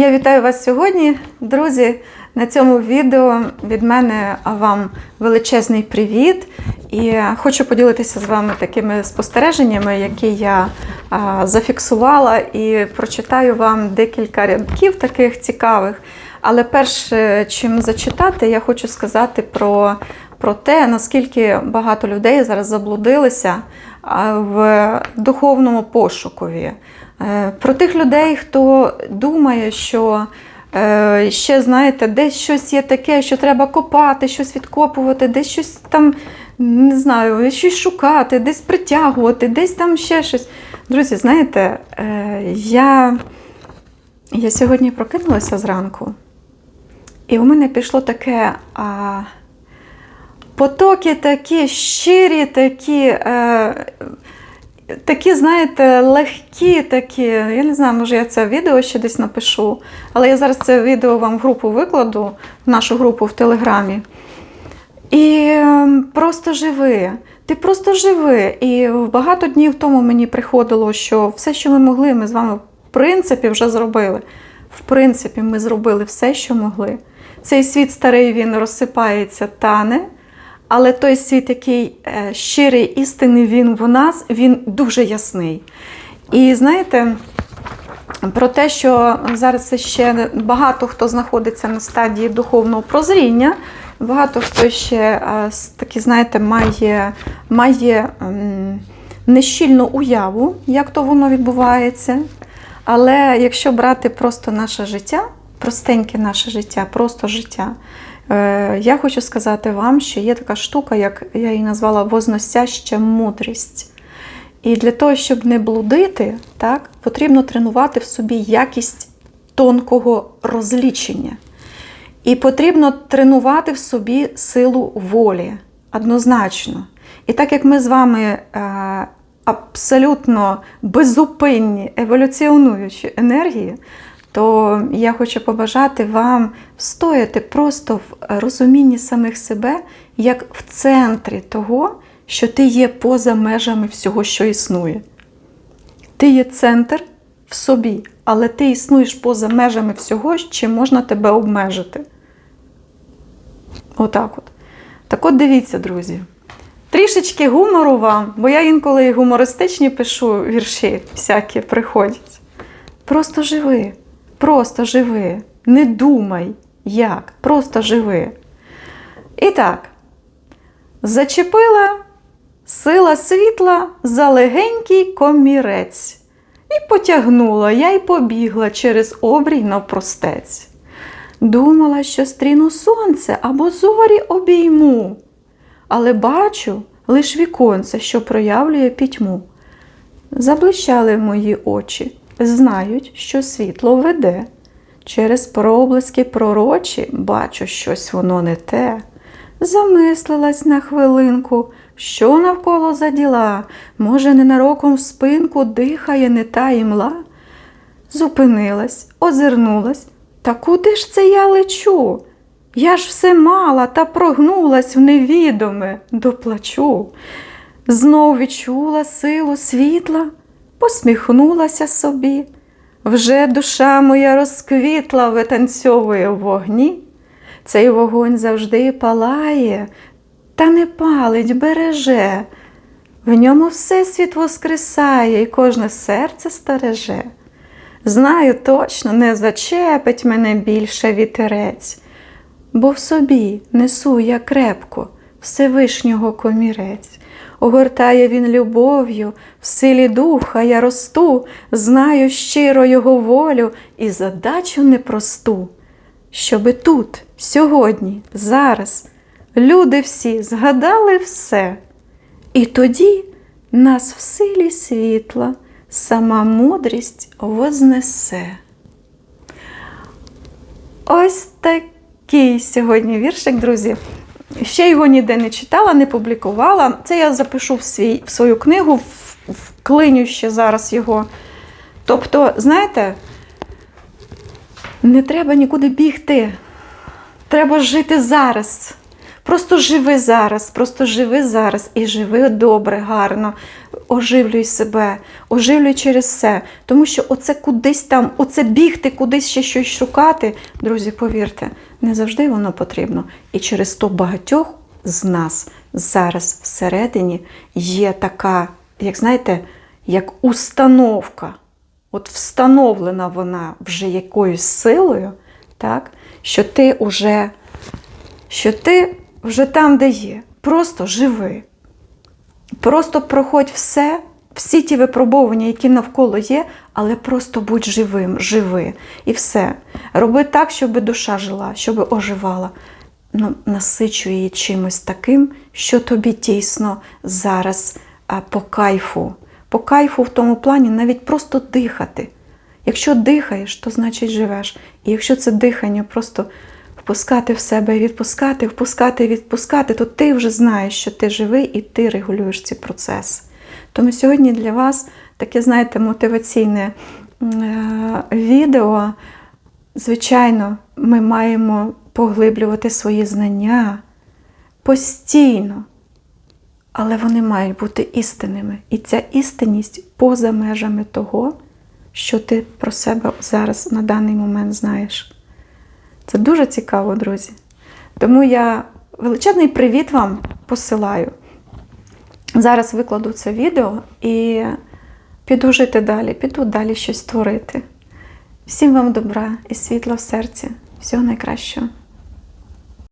Я вітаю вас сьогодні, друзі. На цьому відео від мене вам величезний привіт. І хочу поділитися з вами такими спостереженнями, які я зафіксувала, і прочитаю вам декілька рядків таких цікавих. Але перш чим зачитати, я хочу сказати про, про те, наскільки багато людей зараз заблудилися в духовному пошукові. Е, Про тих людей, хто думає, що е, ще, знаєте, десь щось є таке, що треба копати, щось відкопувати, десь щось там, не знаю, щось шукати, десь притягувати, десь там ще щось. Друзі, знаєте, е, я, я сьогодні прокинулася зранку, і у мене пішло таке. Потоки такі щирі, такі, е, такі, знаєте, легкі такі. Я не знаю, може я це відео ще десь напишу, але я зараз це відео вам в групу викладу, в нашу групу в Телеграмі. І е, просто живи. Ти просто живи. І багато днів тому мені приходило, що все, що ми могли, ми з вами в принципі вже зробили. В принципі, ми зробили все, що могли. Цей світ старий він розсипається, тане. Але той світ, який е, щирий, істинний, він в нас, він дуже ясний. І знаєте, про те, що зараз ще багато хто знаходиться на стадії духовного прозріння, багато хто ще е, такі, знаєте, має, має нещільну уяву, як то воно відбувається. Але якщо брати просто наше життя, простеньке наше життя, просто життя, я хочу сказати вам, що є така штука, як я її назвала возносяща мудрість. І для того, щоб не блудити, так, потрібно тренувати в собі якість тонкого розлічення. І потрібно тренувати в собі силу волі однозначно. І так як ми з вами е, абсолютно безупинні еволюціонуючі енергії, то я хочу побажати вам встояти просто в розумінні самих себе, як в центрі того, що ти є поза межами всього, що існує. Ти є центр в собі, але ти існуєш поза межами всього, чим можна тебе обмежити. Отак от. Так от дивіться, друзі. Трішечки гумору вам, бо я інколи і гумористичні пишу вірші, всякі приходять. Просто живи, просто живи. Не думай, як, просто живи. І так, зачепила сила світла за легенький комірець. І потягнула я й побігла через обрій навпростець. Думала, що стріну сонце або зорі обійму, але бачу лиш віконце, що проявлює пітьму. Заблищали мої очі, знають, що світло веде. Через проблиски пророчі бачу, щось воно не те. Замислилась на хвилинку, що навколо за діла, може, ненароком в спинку дихає не та імла. Зупинилась, озирнулась. Та куди ж це я лечу? Я ж все мала та прогнулась в невідоме, доплачу. Знов відчула силу світла, посміхнулася собі. Вже душа моя розквітла, витанцьовує в вогні. Цей вогонь завжди палає, та не палить, береже. В ньому всесвіт воскресає і кожне серце стереже. Знаю точно, не зачепить мене більше вітерець, бо в собі несу я крепко Всевишнього комірець. Огортає він любов'ю, в силі духа я росту, знаю щиро його волю і задачу непросту, щоби тут, сьогодні, зараз люди всі згадали все. І тоді нас в силі світла сама мудрість вознесе. Ось такий сьогодні віршик, друзі. Ще його ніде не читала, не публікувала. Це я запишу в, свій, в свою книгу, вклиню ще зараз його. Тобто, знаєте, не треба нікуди бігти. Треба жити зараз. Просто живи зараз, просто живи зараз і живи добре, гарно. Оживлюй себе, оживлюй через все. Тому що оце кудись там, оце бігти, кудись ще щось шукати, друзі, повірте, не завжди воно потрібно. І через то багатьох з нас зараз всередині є така, як знаєте, як установка. От встановлена вона вже якоюсь силою, так, що ти вже, що ти вже там, де є. Просто живи. Просто проходь все, всі ті випробування, які навколо є, але просто будь живим, живи. І все. Роби так, щоб душа жила, щоб оживала. Ну, насичуй її чимось таким, що тобі дійсно зараз по кайфу. По кайфу в тому плані навіть просто дихати. Якщо дихаєш, то значить живеш. І якщо це дихання просто впускати в себе і відпускати, впускати і відпускати, то ти вже знаєш, що ти живий і ти регулюєш ці процеси. Тому сьогодні для вас таке, знаєте, мотиваційне е, відео. Звичайно, ми маємо поглиблювати свої знання постійно, але вони мають бути істинними. І ця істинність поза межами того, що ти про себе зараз на даний момент знаєш. Це дуже цікаво, друзі. Тому я величезний привіт вам посилаю. Зараз викладу це відео і піду жити далі, піду далі щось творити. Всім вам добра і світла в серці. Всього найкращого.